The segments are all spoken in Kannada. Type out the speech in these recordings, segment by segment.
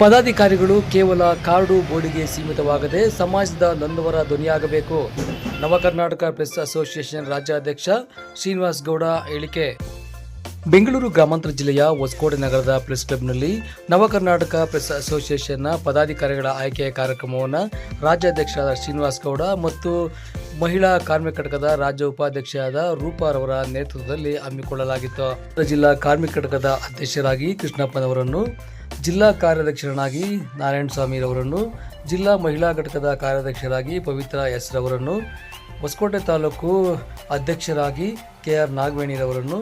ಪದಾಧಿಕಾರಿಗಳು ಕೇವಲ ಕಾರ್ಡು ಬೋರ್ಡಿಗೆ ಸೀಮಿತವಾಗದೆ ಸಮಾಜದ ನೊಂದವರ ಧ್ವನಿಯಾಗಬೇಕು. ನವ ಕರ್ನಾಟಕ ಪ್ರೆಸ್ ಅಸೋಸಿಯೇಷನ್ ರಾಜ್ಯಾಧ್ಯಕ್ಷ ಶ್ರೀನಿವಾಸ್ ಗೌಡ ಹೇಳಿಕೆ. ಬೆಂಗಳೂರು ಗ್ರಾಮಾಂತರ ಜಿಲ್ಲೆಯ ಹೊಸಕೋಟೆ ನಗರದ ಪ್ರೆಸ್ ಕ್ಲಬ್ನಲ್ಲಿ ನವಕರ್ನಾಟಕ ಪ್ರೆಸ್ ಅಸೋಸಿಯೇಷನ್ನ ಪದಾಧಿಕಾರಿಗಳ ಆಯ್ಕೆಯ ಕಾರ್ಯಕ್ರಮವನ್ನು ರಾಜ್ಯಾಧ್ಯಕ್ಷರಾದ ಶ್ರೀನಿವಾಸ್ ಗೌಡ ಮತ್ತು ಮಹಿಳಾ ಕಾರ್ಮಿಕ ಘಟಕದ ರಾಜ್ಯ ಉಪಾಧ್ಯಕ್ಷರಾದ ರೂಪಾರವರ ನೇತೃತ್ವದಲ್ಲಿ ಹಮ್ಮಿಕೊಳ್ಳಲಾಗಿತ್ತು. ಜಿಲ್ಲಾ ಕಾರ್ಮಿಕ ಘಟಕದ ಅಧ್ಯಕ್ಷರಾಗಿ ಕೃಷ್ಣಪ್ಪನವರನ್ನು ಜಿಲ್ಲಾ ಕಾರ್ಯಾಧ್ಯಕ್ಷರನ್ನಾಗಿ ನಾರಾಯಣ ಸ್ವಾಮಿರವರನ್ನು ಜಿಲ್ಲಾ ಮಹಿಳಾ ಘಟಕದ ಕಾರ್ಯಾಧ್ಯಕ್ಷರಾಗಿ ಪವಿತ್ರ ಎಸ್ ರವರನ್ನು, ಹೊಸಕೋಟೆ ತಾಲೂಕು ಅಧ್ಯಕ್ಷರಾಗಿ ಕೆ ಆರ್ ನಾಗವೇಣಿರವರನ್ನು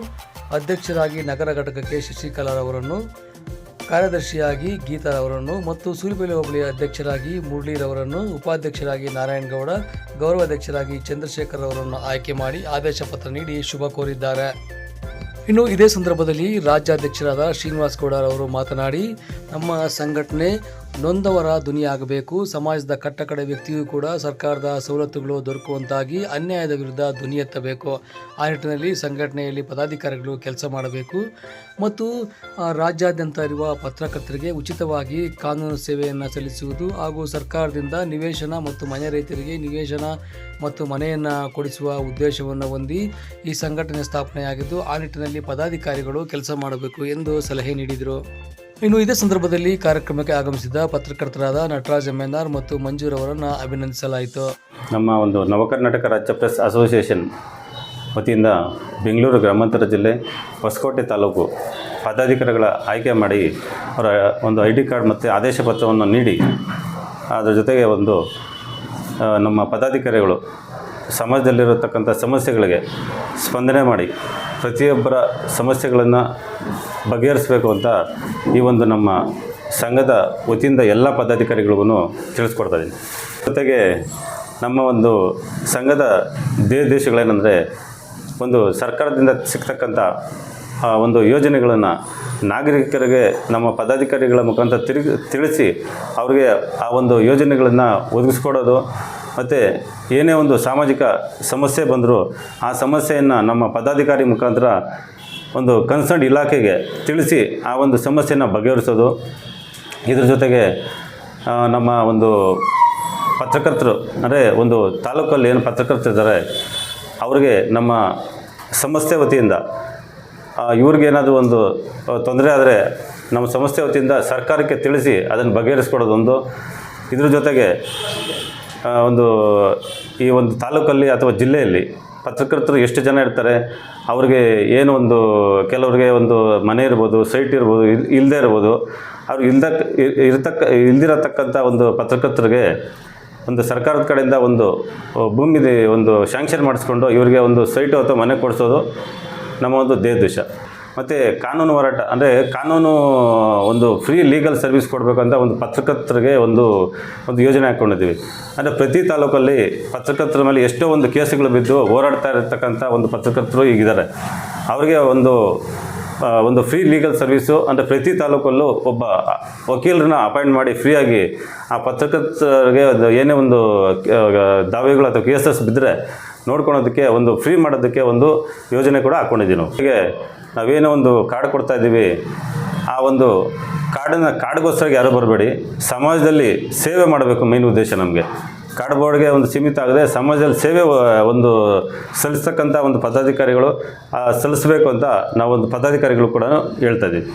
ಅಧ್ಯಕ್ಷರಾಗಿ ನಗರ ಘಟಕಕ್ಕೆ ಶಶಿಕಲಾರವರನ್ನು ಕಾರ್ಯದರ್ಶಿಯಾಗಿ ಗೀತಾರವರನ್ನು ಮತ್ತು ಸೂಲಿಬೆಲೆ ಹೋಬಳಿ ಅಧ್ಯಕ್ಷರಾಗಿ ಮುರಳೀರವರನ್ನು ಉಪಾಧ್ಯಕ್ಷರಾಗಿ ನಾರಾಯಣಗೌಡ ಗೌರವಾಧ್ಯಕ್ಷರಾಗಿ ಚಂದ್ರಶೇಖರ್ ಅವರನ್ನು ಆಯ್ಕೆ ಮಾಡಿ ಆದೇಶ ಪತ್ರ ನೀಡಿ ಶುಭ ಕೋರಿದ್ದಾರೆ. ಇನ್ನು ಇದೇ ಸಂದರ್ಭದಲ್ಲಿ ರಾಜ್ಯಾಧ್ಯಕ್ಷರಾದ ಶ್ರೀನಿವಾಸ್ ಗೌಡ ಅವರು ಮಾತನಾಡಿ ನಮ್ಮ ಸಂಘಟನೆ ನೊಂದವರ ಧ್ವನಿಯಾಗಬೇಕು. ಸಮಾಜದ ಕಟ್ಟಕಡೆ ವ್ಯಕ್ತಿಯೂ ಕೂಡ ಸರ್ಕಾರದ ಸವಲತ್ತುಗಳು ದೊರಕುವಂತಾಗಿ ಅನ್ಯಾಯದ ವಿರುದ್ಧ ಧ್ವನಿ ಎತ್ತಬೇಕು. ಆ ನಿಟ್ಟಿನಲ್ಲಿ ಸಂಘಟನೆಯಲ್ಲಿ ಪದಾಧಿಕಾರಿಗಳು ಕೆಲಸ ಮಾಡಬೇಕು. ಮತ್ತು ರಾಜ್ಯಾದ್ಯಂತ ಇರುವ ಪತ್ರಕರ್ತರಿಗೆ ಉಚಿತವಾಗಿ ಕಾನೂನು ಸೇವೆಯನ್ನು ಸಲ್ಲಿಸುವುದು ಹಾಗೂ ಸರ್ಕಾರದಿಂದ ನಿವೇಶನ ಮತ್ತು ಮನೆ ರೈತರಿಗೆ ನಿವೇಶನ ಮತ್ತು ಮನೆಯನ್ನು ಕೊಡಿಸುವ ಉದ್ದೇಶವನ್ನು ಹೊಂದಿ ಈ ಸಂಘಟನೆ ಸ್ಥಾಪನೆಯಾಗಿದ್ದು, ಆ ನಿಟ್ಟಿನಲ್ಲಿ ಪದಾಧಿಕಾರಿಗಳು ಕೆಲಸ ಮಾಡಬೇಕು ಎಂದು ಸಲಹೆ ನೀಡಿದರು. ಇನ್ನು ಇದೇ ಸಂದರ್ಭದಲ್ಲಿ ಕಾರ್ಯಕ್ರಮಕ್ಕೆ ಆಗಮಿಸಿದ ಪತ್ರಕರ್ತರಾದ ನಟರಾಜ್ ಎಮ್ಎನ್ಆರ್ ಮತ್ತು ಮಂಜೂರವರನ್ನು ಅಭಿನಂದಿಸಲಾಯಿತು. ನಮ್ಮ ಒಂದು ನವಕರ್ನಾಟಕ ರಾಜ್ಯ ಪ್ರೆಸ್ ಅಸೋಸಿಯೇಷನ್ ವತಿಯಿಂದ ಬೆಂಗಳೂರು ಗ್ರಾಮಾಂತರ ಜಿಲ್ಲೆ ಹೊಸಕೋಟೆ ತಾಲೂಕು ಪದಾಧಿಕಾರಿಗಳ ಆಯ್ಕೆ ಮಾಡಿ ಅವರ ಒಂದು ಐ ಡಿ ಕಾರ್ಡ್ ಮತ್ತು ಆದೇಶ ಪತ್ರವನ್ನು ನೀಡಿ, ಅದರ ಜೊತೆಗೆ ಒಂದು ನಮ್ಮ ಪದಾಧಿಕಾರಿಗಳು ಸಮಾಜದಲ್ಲಿರತಕ್ಕಂಥ ಸಮಸ್ಯೆಗಳಿಗೆ ಸ್ಪಂದನೆ ಮಾಡಿ ಪ್ರತಿಯೊಬ್ಬರ ಸಮಸ್ಯೆಗಳನ್ನು ಬಗೆಹರಿಸಬೇಕು ಅಂತ ಈ ಒಂದು ನಮ್ಮ ಸಂಘದ ವತಿಯಿಂದ ಎಲ್ಲ ಪದಾಧಿಕಾರಿಗಳಿಗೂ ತಿಳಿಸ್ಕೊಡ್ತಾ ಇದ್ದೀನಿ. ಜೊತೆಗೆ ನಮ್ಮ ಒಂದು ಸಂಘದ ದೇಶಗಳೇನೆಂದರೆ ಒಂದು ಸರ್ಕಾರದಿಂದ ಸಿಗ್ತಕ್ಕಂಥ ಒಂದು ಯೋಜನೆಗಳನ್ನು ನಾಗರಿಕರಿಗೆ, ನಮ್ಮ ಪದಾಧಿಕಾರಿಗಳ ಮುಖಾಂತರ ತಿರುಗಿ, ತಿಳಿಸಿ ಅವರಿಗೆ ಆ ಒಂದು ಯೋಜನೆಗಳನ್ನು ಒದಗಿಸ್ಕೊಡೋದು ಮತ್ತು ಏನೇ ಒಂದು ಸಾಮಾಜಿಕ ಸಮಸ್ಯೆ ಬಂದರೂ ಆ ಸಮಸ್ಯೆಯನ್ನು ನಮ್ಮ ಪದಾಧಿಕಾರಿ ಮುಖಾಂತರ ಒಂದು ಕನ್ಸರ್ನ್ ಇಲಾಖೆಗೆ ತಿಳಿಸಿ ಆ ಒಂದು ಸಮಸ್ಯೆಯನ್ನು ಬಗೆಹರಿಸೋದು. ಇದ್ರ ಜೊತೆಗೆ ನಮ್ಮ ಒಂದು ಪತ್ರಕರ್ತರು, ಅಂದರೆ ಒಂದು ತಾಲೂಕಲ್ಲಿ ಏನು ಪತ್ರಕರ್ತರಿದ್ದಾರೆ ಅವ್ರಿಗೆ ನಮ್ಮ ಸಂಸ್ಥೆ ವತಿಯಿಂದ ಇವ್ರಿಗೇನಾದರೂ ಒಂದು ತೊಂದರೆ ಆದರೆ ನಮ್ಮ ಸಂಸ್ಥೆ ವತಿಯಿಂದ ಸರ್ಕಾರಕ್ಕೆ ತಿಳಿಸಿ ಅದನ್ನು ಬಗೆಹರಿಸ್ಕೊಡೋದೊಂದು. ಇದ್ರ ಜೊತೆಗೆ ಒಂದು ಈ ಒಂದು ತಾಲೂಕಲ್ಲಿ ಅಥವಾ ಜಿಲ್ಲೆಯಲ್ಲಿ ಪತ್ರಕರ್ತರು ಎಷ್ಟು ಜನ ಇರ್ತಾರೆ, ಅವ್ರಿಗೆ ಏನು ಒಂದು ಕೆಲವ್ರಿಗೆ ಒಂದು ಮನೆ ಇರ್ಬೋದು, ಸೈಟ್ ಇರ್ಬೋದು, ಇಲ್ ಇಲ್ಲದೆ ಇರ್ಬೋದು, ಅವ್ರು ಇಲ್ದ ಇರ್- ಇರ್ತಕ್ಕ, ಇಲ್ದಿರತಕ್ಕಂಥ ಒಂದು ಪತ್ರಕರ್ತರಿಗೆ ಒಂದು ಸರ್ಕಾರದ ಕಡೆಯಿಂದ ಒಂದು ಭೂಮಿ ಒಂದು ಶಾಂಕ್ಷನ್ ಮಾಡಿಸ್ಕೊಂಡು ಇವರಿಗೆ ಒಂದು ಸೈಟು ಅಥವಾ ಮನೆ ಕೊಡಿಸೋದು ನಮ್ಮ ಒಂದು ದೇಶ ಮತ್ತು ಕಾನೂನು ಹೋರಾಟ, ಅಂದರೆ ಕಾನೂನು ಒಂದು ಫ್ರೀ ಲೀಗಲ್ ಸರ್ವಿಸ್ ಕೊಡಬೇಕಂತ ಒಂದು ಪತ್ರಕರ್ತರಿಗೆ ಒಂದು ಒಂದು ಯೋಜನೆ ಹಾಕ್ಕೊಂಡಿದ್ದೀವಿ ಅಂದರೆ ಪ್ರತಿ ತಾಲೂಕಲ್ಲಿ ಪತ್ರಕರ್ತರ ಮೇಲೆ ಎಷ್ಟೋ ಒಂದು ಕೇಸುಗಳು ಬಿದ್ದು ಹೋರಾಡ್ತಾ ಇರತಕ್ಕಂಥ ಒಂದು ಪತ್ರಕರ್ತರು ಈಗಿದ್ದಾರೆ. ಅವರಿಗೆ ಒಂದು ಒಂದು ಫ್ರೀ ಲೀಗಲ್ ಸರ್ವಿಸು ಅಂದರೆ ಪ್ರತಿ ತಾಲೂಕಲ್ಲೂ ಒಬ್ಬ ವಕೀಲರನ್ನ ಅಪಾಯಿಂಟ್ ಮಾಡಿ ಫ್ರೀಯಾಗಿ ಆ ಪತ್ರಕರ್ತರಿಗೆ ಏನೇ ಒಂದು ದಾವೆಗಳು ಅಥವಾ ಕೇಸಸ್ ಬಿದ್ದರೆ ನೋಡ್ಕೊಳೋದಕ್ಕೆ, ಒಂದು ಫ್ರೀ ಮಾಡೋದಕ್ಕೆ ಒಂದು ಯೋಜನೆ ಕೂಡ ಹಾಕ್ಕೊಂಡಿದ್ದೀವಿ ನಾವು ಹೀಗೆ ನಾವೇನೋ ಒಂದು ಕಾರ್ಡ್ ಕೊಡ್ತಾ ಇದ್ದೀವಿ. ಆ ಒಂದು ಕಾರ್ಡನ್ನು ಕಾರ್ಡ್ಗೋಸ್ಕರ ಯಾರೂ ಬರಬೇಡಿ. ಸಮಾಜದಲ್ಲಿ ಸೇವೆ ಮಾಡಬೇಕು ಮೇನ್ ಉದ್ದೇಶ ನಮಗೆ. ಕಾರ್ಡ್ ಬೋರ್ಡ್ಗೆ ಒಂದು ಸೀಮಿತ ಆಗದೆ ಸಮಾಜದಲ್ಲಿ ಸೇವೆ ಒಂದು ಸಲ್ಲಿಸ್ತಕ್ಕಂಥ ಒಂದು ಪದಾಧಿಕಾರಿಗಳು ಸಲ್ಲಿಸಬೇಕು ಅಂತ ನಾವೊಂದು ಪದಾಧಿಕಾರಿಗಳು ಕೂಡ ಹೇಳ್ತಾ ಇದ್ದೀವಿ.